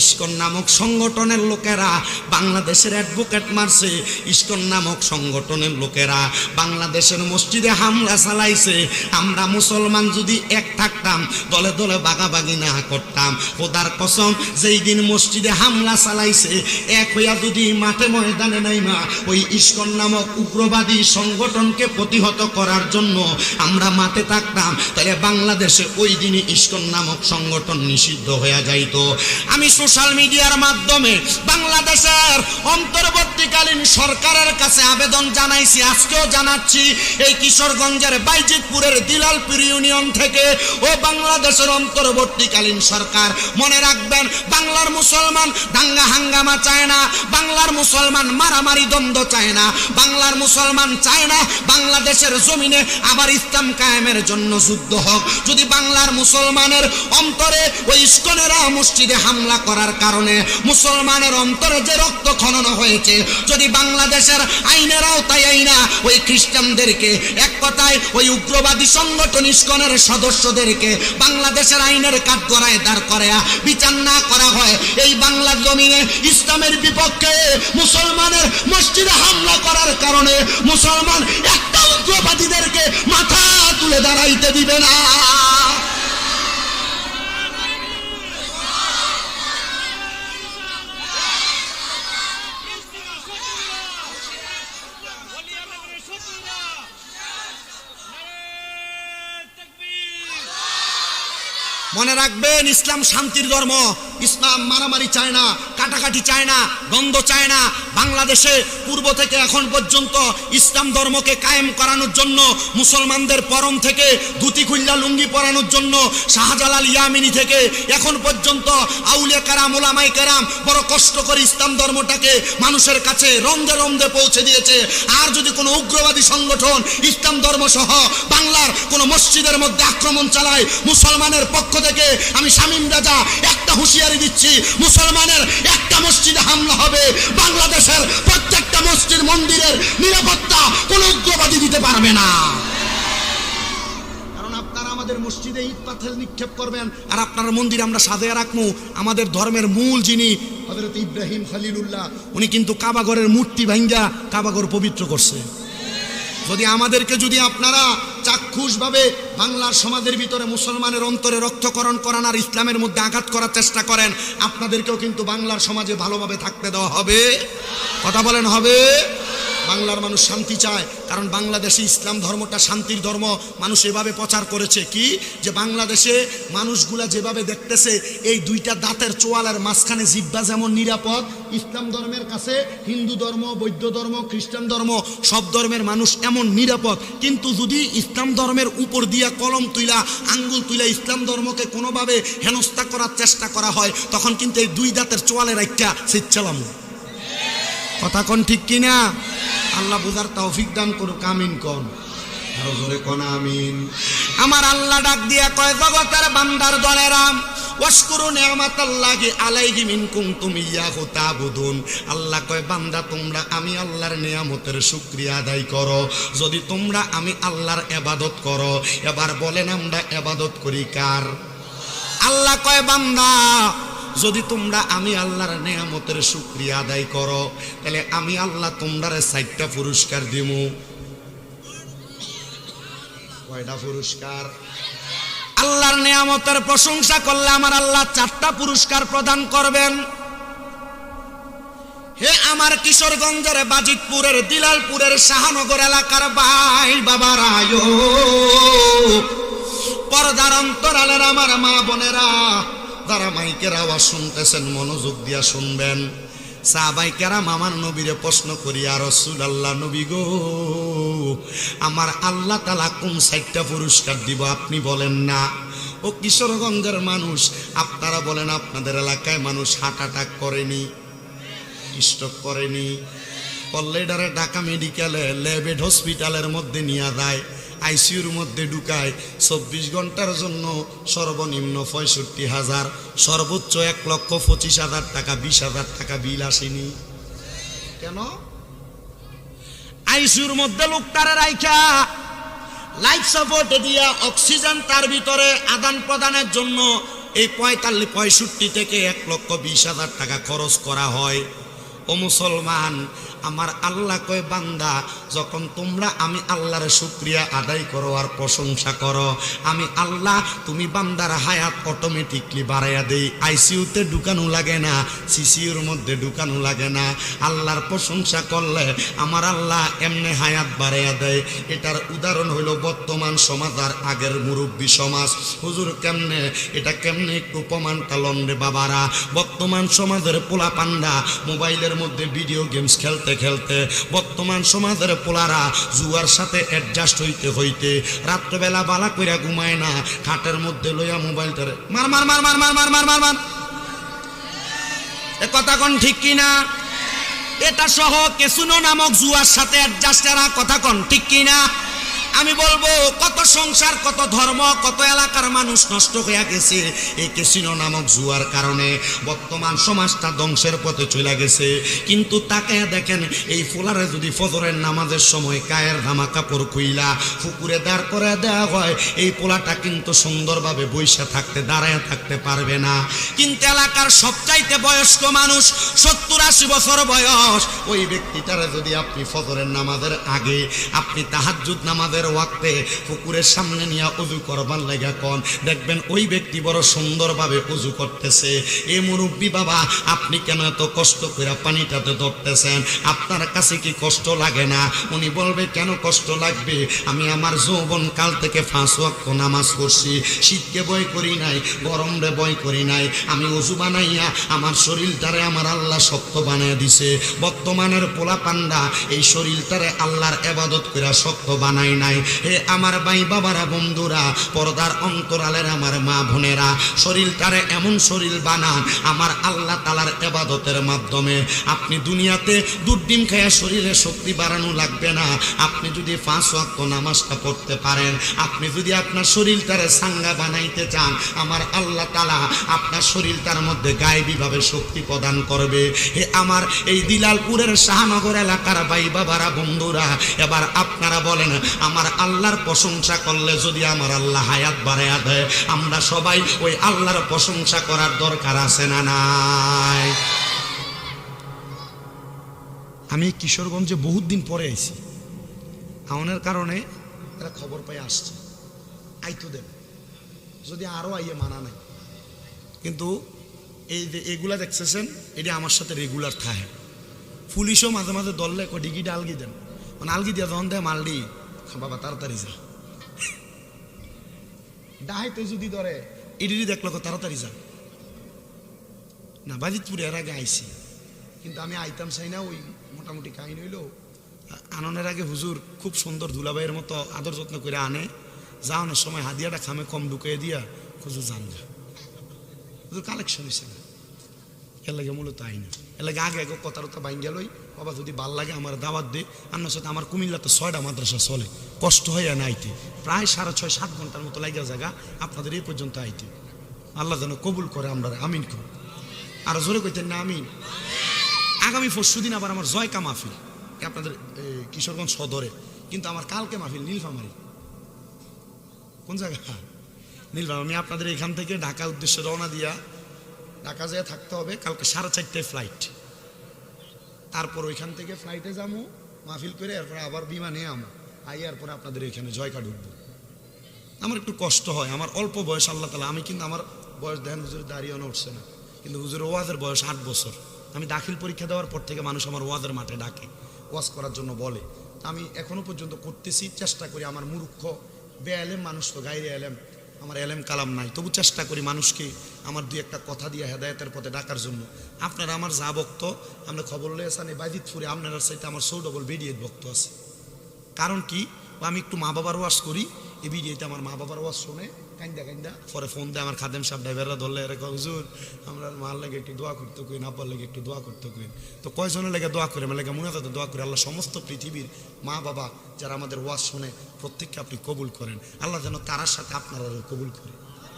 ISKCON নামক সংগঠনের লোকেরা বাংলাদেশের অ্যাডভোকেট মারছে। ইস্কন নামক সংগঠনের লোকেরা বাংলাদেশের মসজিদে হামলা চালাইছে। আমরা মুসলমান যদি এক থাকতাম, দলে দলে বাগাবাগি না করতাম। খোদার কসম, যেই দিন মসজিদে হামলা চালাইছে, এক হইয়া যদি মাঠে ময়দানে নাইমা ওই ইস্কন নামক উগ্রবাদী সংগঠনকে প্রতিহত করার জন্য আমরা মাঠে থাকতাম, তাহলে বাংলাদেশে ওই দিনই ইস্কন নামক সংগঠন নিষিদ্ধ হয়ে যাইতো। আমি সোশ্যাল মিডিয়ার মাধ্যমে বাংলাদেশের অন্তর্বর্তীকালীন সরকারের কাছে আবেদন জানাইছি, আজকেও জানাচ্ছি এই কিশোরগঞ্জের বাইজিতপুরের দিলালপুর ইউনিয়ন থেকে। ও বাংলাদেশের অন্তর্বর্তীকালীন সরকার, মনে রাখবেন, বাংলার মুসলমান দাঙ্গা হাঙ্গামা চায় না, বাংলার মুসলমান মারামারি দ্বন্দ্ব চায় না, বাংলার মুসলমান চায় না বাংলাদেশের জমিনে আবার ইসলাম কায়েমের জন্য যুদ্ধ হোক। যদি বাংলার মুসলমানের অন্তরে ওই ইস্কনেরা মসজিদে হামলা করার কারণে মুসলমানের অন্তরে যে রক্ত খনন হয়েছে, যদি বাংলাদেশের আইনের আওতায় আইনা ওই খ্রিস্টানদেরকে এক কথায় ওই উগ্রবাদী সংগঠন ইস্কনের সদস্যদেরকে বাংলাদেশের আইনের কাঠগড়ায় দাঁড় করায়া বিচার না করা হয়। এই বাংলার জমিনে ইসলামের বিপক্ষে মুসলমানের মসজিদে হামলা করার কারণে মুসলমান একটা উগ্রবাদীদেরকে মাথা তুলে দাঁড়াইতে দিবে না। মনে রাখবেন ইসলাম শান্তির ধর্ম। ইসলাম মারামারি চায় না, কাটাকাটি চায় না দ্বন্দ্ব চায় না। বাংলাদেশে পূর্ব থেকে এখন পর্যন্ত ইসলাম ধর্মকে কায়েম করানোর জন্য, মুসলমানদের পরম থেকে ধুতি খুল্লা লুঙ্গি পরানোর জন্য শাহজালাল ইয়ামিনী থেকে এখন পর্যন্ত আউলিয়া কারাম ওলামাই কারাম বড় কষ্ট করে ইসলাম ধর্মটাকে মানুষের কাছে রন্দে রন্দে পৌঁছে দিয়েছে। আর যদি কোনো উগ্রবাদী সংগঠন ইসলাম ধর্ম সহ বাংলার কোনো মসজিদের মধ্যে আক্রমণ চালায়, মুসলমানের পক্ষ থেকে আমি শামীম রাজা একটা হুঁশিয়ারি দিচ্ছি। মুসলমানের একটা মসজিদে হামলা হবে। বাংলাদেশের প্রত্যেকটা মসজিদ মন্দিরের নিরাপত্তা কোন উগ্রবাদী দিতে পারবে না। আমাদের মসজিদে ইট পাথর নিক্ষেপ করবেন, আর আপনার মন্দির আমরা সাজিয়ে রাখব। আমাদের ধর্মের মূল যিনি হজরত ইব্রাহিম খলিলুল্লাহ, উনি কিন্তু কাবাগরের মূর্তি ভাঙ্গা কাবাগর পবিত্র করছে। যদি আমাদেরকে যদি আপনারা চাক্ষুষভাবে বাংলার সমাজের ভিতরে মুসলমানের অন্তরে রক্তকরণ করান আর ইসলামের মধ্যে আঘাত করার চেষ্টা করেন, আপনাদেরকেও কিন্তু বাংলার সমাজে ভালোভাবে থাকতে দেওয়া হবে। কথা বলেন, হবে? বাংলার মানুষ শান্তি চায়, কারণ বাংলাদেশে ইসলাম ধর্মটা শান্তির ধর্ম। মানুষ এভাবে প্রচার করেছে কি? যে বাংলাদেশে মানুষগুলা যেভাবে দেখতেছে, এই দুইটা দাঁতের চোয়ালের মাঝখানে জিব্বা যেমন নিরাপদ, ইসলাম ধর্মের কাছে হিন্দু ধর্ম, বৌদ্ধ ধর্ম, খ্রিস্টান ধর্ম, সব ধর্মের মানুষ এমন নিরাপদ। কিন্তু যদি ইসলাম ধর্মের উপর দিয়া কলম তুইলা, আঙ্গুল তুইলা ইসলাম ধর্মকে কোনোভাবে হেনস্থা করার চেষ্টা করা হয়, তখন কিন্তু এই দুই দাঁতের চোয়ালের একটা সিচ্ছালাম কথা কোন ঠিক কিনা? আল্লাহ বুঝার তৌফিক দান করুক আমিন কোন। আরও জোরে কোন আমিন। আমার আল্লাহ ডাক দিয়া কয় জগতের বান্দার দলেরাম ওয়াশকুরু নিয়ামাতাল্লাহি আলাইহি মিন কুনতুম ইয়াহু তাবুদুন। আল্লাহ কয় বান্দা তোমরা আমি আল্লাহর নিয়ামতের শুকরিয়া আদায় করো। যদি তোমরা আমি আল্লাহর ইবাদত করো এবার বলেন আমরা ইবাদত করি কার? আল্লাহ কয় বান্দা যদি তোমরা আমি আল্লাহর নেয়ামতের শুক্রিয়া আদায় করো, তাহলে আমি আল্লাহ তোমরা চারটা পুরস্কার দিব কয়টা পুরস্কার? আল্লাহর নেয়ামতের প্রশংসা করলে আমার আল্লাহ চারটা পুরস্কার প্রদান করবেন। হে আমার কিশোরগঞ্জের বাজিতপুরের, দিলালপুরের শাহনগর এলাকার ভাই বাবার পর্দার অন্তরালের আমার মা বোনেরা যারা মাইকের আওয়াজ শুনতেছেন, মনোযোগ দিয়া শুনবেন। সাহাবাইকেরা আমার নবীরে প্রশ্ন করি আর রসুল আল্লাহ নবী গো, আমার আল্লাহ তালা কোন সাইটটা পুরস্কার দিব আপনি বলেন না? ও কিশোরগঞ্জের মানুষ, আপনারা বলেন আপনাদের এলাকায় মানুষ হার্ট অ্যাটাক করেনি, স্ট্রোক করেনি। কল্লেডারে ঢাকা মেডিকেলে, ল্যাবেড হসপিটালের মধ্যে নিয়ে যায়। আইসিইউর মধ্যে ঢুকায় চব্বিশ ঘণ্টার জন্য সর্বনিম্ন পঁয়ষট্টি হাজার, সর্বোচ্চ এক লক্ষ পঁচিশ হাজার টাকা, বিশ হাজার টাকা বিল আসেনি। কেন? আইসিইউর মধ্যে লোকটারে রাইখা লাইফ সাপোর্ট দিয়া অক্সিজেন তার ভিতরে আদান প্রদানের জন্য এই পঁয়তাল্লিশ, পঁয়ষট্টি থেকে এক লক্ষ বিশ হাজার টাকা খরচ করা হয়। ও মুসলমান আমার আল্লাহ কয়, বান্দা, যখন তোমরা আমি আল্লাহর শুক্রিয়া আদায় করো আর প্রশংসা করো, আমি আল্লাহ তুমি বান্দার হায়াত অটোমেটিকলি বাড়াইয়া দেই। আইসিইউতে ঢুকানো লাগে না সিসিউর মধ্যে ঢুকানো লাগে না। আল্লাহর প্রশংসা করলে আমার আল্লাহ এমনি হায়াত বাড়াইয়া দেয়। এটার উদাহরণ হইল বর্তমান সমাজ আর আগের মুরব্বী সমাজ। হুজুর কেমনে, এটা কেমনে একটু প্রমাণটা লন্ডে বাবারা? বর্তমান সমাজের পোলা পান্ডা মোবাইলের মধ্যে ভিডিও গেমস খেলতে খেলতে খেলতে বর্তমান সমাজের পোলারা জুয়ার সাথে অ্যাডজাস্ট হইতে হইতে রাত্রবেলা বালা কইরা ঘুমায় না, খাটের মধ্যে লইয়া মোবাইল ধরে মার মার মার মার মার মার মার মার মার। এ কথা কন ঠিক কিনা এটা সহ কেসুনো নামক জুয়ার সাথে অ্যাডজাস্টেরা কথা কন ঠিক কিনা আমি বলব, কত সংসার, কত ধর্ম, কত এলাকার মানুষ নষ্ট হয়ে গেছে। এই কেসিনো নামক জুয়ার কারণে বর্তমান সমাজটা ধ্বংসের পথে চলে গেছে। কিন্তু তাকে দেখেন, এই ফুলারে যদি ফজরের নামাজের সময় কায়ের ধামা কাপড় খুইলা ফুকুরে দাঁড় করে দেওয়া হয়, এই পোলাটা কিন্তু সুন্দরভাবে বৈশা থাকতে, দাঁড়ায় থাকতে পারবে না। কিন্তু এলাকার সবচাইতে বয়স্ক মানুষ, সত্তর আশি বছর বয়স, ওই ব্যক্তিটারে যদি আপনি ফজরের নামাজের আগে, আপনি তাহাজ্জুদ নামাজের ওয়াক্তে পুকুরের সামনে নিয়ে উজু করবার লেগা কন। দেখবেন ওই ব্যক্তি বড় সুন্দরভাবে উজু করতেছে। এ মুরব্বী বাবা, আপনি কেন এত কষ্ট করে পানিটাতে ধরতেছেন? আপনার কাছে কি কষ্ট লাগে না? উনি বলবে, কেন কষ্ট লাগবে? আমি আমার যৌবন কাল থেকে ফাঁস ওয়াক্ত নামাজ পড়ছি। শীতকে বয় করি নাই গরম রে বয় করি নাই। আমি উজু বানাইয়া আমার শরীরটারে আমার আল্লাহ শক্ত বানিয়ে দিছে। বর্তমানের পোলা পান্ডা এই শরীরটারে আল্লাহর এবাদত করে শক্ত বানাই নাই। হে আমার ভাই বাবারা, বন্ধুরা, পর্দার অন্তরালের আমার মা বোনেরা, শরীরটারে এমন শরীর বানান, আমার আল্লাহ তালার এবাদতের মাধ্যমে। আপনি দুনিয়াতে দুধ ডিম খাইয়া শরীরে শক্তি বাড়ানো লাগবে না। আপনি যদি পাঁচ ওয়াক্ত নামাজটা পড়তে পারেন, আপনি যদি আপনার শরীরটারে সাঙ্গা বানাইতে চান, আমার আল্লাহ তালা আপনার শরীরটার মধ্যে গায়েবীভাবে শক্তি প্রদান করবে। হে আমার এই দিলালপুরের শাহনগর এলাকার ভাই বাবারা, বন্ধুরা, এবার আপনারা বলেন, আমার আল্লাহর প্রশংসা করলে যদি আমার আল্লাহ হায়াত বাড়াইয়া দেয়, আমরা সবাই ওই আল্লাহর প্রশংসা করার দরকার আছে না নাই? আমি কিশোরগঞ্জে বহুত দিন পরে আইছি। আউনের কারণে এরা খবর পাই আসছে। আইতো দেব যদি আরও আইয়ে মানা নাই। কিন্তু এই যে এগুলা দেখতেছেন, এটা আমার সাথে রেগুলার থাকে। পুলিশও মাঝে মাঝে দললে ডিগিটা আলগি দেন। মানে আলগি দিয়া যখন দেয়, মালডি। বাবা তাড়াতাড়ি যা। ডাহাইতে যদি ধরে। এডিডি দেখল তাড়াতাড়ি যা। না বাজিতপুরে এর আগে আইছি। কিন্তু আমি আইতাম চাই না ওই মোটামুটি কাহিনী হইল আননের আগে হুজুর খুব সুন্দর দুলাভাইয়ের মতো আদর যত্ন করে আনে। যাওয়ানোর সময় হাদিয়াটা খামে কম ঢুকিয়ে দিয়া হুজুর জান যা। হুজুর কালেকশন হয়েছে না। এর লাগে মূলত আইনি। এর লাগে আগে আগে কথা টথা বাইন গেলই বাবা যদি ভালো লাগে আমার দাওয়াত দে আপনার সাথে আমার কুমিল্লাতে ছয়টা মাদ্রাসা চলে, কষ্ট হয়ে না আইতে। প্রায় সাড়ে ছয়, সাত ঘণ্টার মতো লাগিয়া জায়গা আপনাদের এই পর্যন্ত আইতে। আল্লাহ যেন কবুল করে আমরা, আমিন কর আর জোরে কইতেন না, আমিন? আগামী পরশু দিন আবার আমার জয়কা মাহফিল। আপনাদের কিশোরগঞ্জ সদরে। কিন্তু আমার কালকে মাহফিল, নীলফামারি। কোন জায়গা? নীলফামারি, আমি আপনাদের এখান থেকে ঢাকা উদ্দেশ্যে রওনা দিয়া ঢাকা যেয়ে থাকতে হবে, কালকে সাড়ে চারটায় ফ্লাইট তারপর ওইখান থেকে ফ্লাইটে যাব মাহফিল করে এরপর আবার বিমানে আমো। আই এরপরে আপনাদের এখানে জয়কা ঢুকবো আমার একটু কষ্ট হয়, আমার অল্প বয়স, আল্লাহ তালা আমি কিন্তু আমার বয়স দেখেন হুজুরের দাঁড়িয়ে উঠছে না। কিন্তু হুজুরের ওয়াজের বয়স আট বছর। আমি দাখিল পরীক্ষা দেওয়ার পর থেকে মানুষ আমার ওয়াজের মাঠে ডাকে, ওয়াজ করার জন্য বলে। আমি এখনও পর্যন্ত করতেছি, চেষ্টা করি, আমার মূর্খ বে এলেম মানুষ তো, গাইরে এলেম আমার এলেম কালাম নাই। তবু চেষ্টা করি মানুষকে আমার দুই একটা কথা দিয়ে হেদায়তের পথে ডাকার জন্য। আপনারা আমার যা বক্ত, আমরা খবর লয়েছেন এই বাইজিদপুরে আপনারা সাথে আমার সৌ ডবল বেডিয়ে বক্ত আছে। কারণ কি? আমি একটু মা বাবার ওয়াশ করি এই ভিডিওতে আমার মা বাবার ওয়াজ শোনে কান্দা কান্দা পরে ফোন দেয় আমার খাদেম সাহেব ড্রাইভাররা ধরলে এরকম হুজুর, আমরা মার লাগে একটু দোয়া করতে করি, না লেগে একটু দোয়া করতে করি। তো কয়জনের লেগে দোয়া করে? আমার লেগে মনে হয় দোয়া করে। আল্লাহ সমস্ত পৃথিবীর মা বাবা যারা আমাদের ওয়াজ শোনে প্রত্যেককে আপনি কবুল করেন। আল্লাহ যেন তারার সাথে আপনারা কবুল করে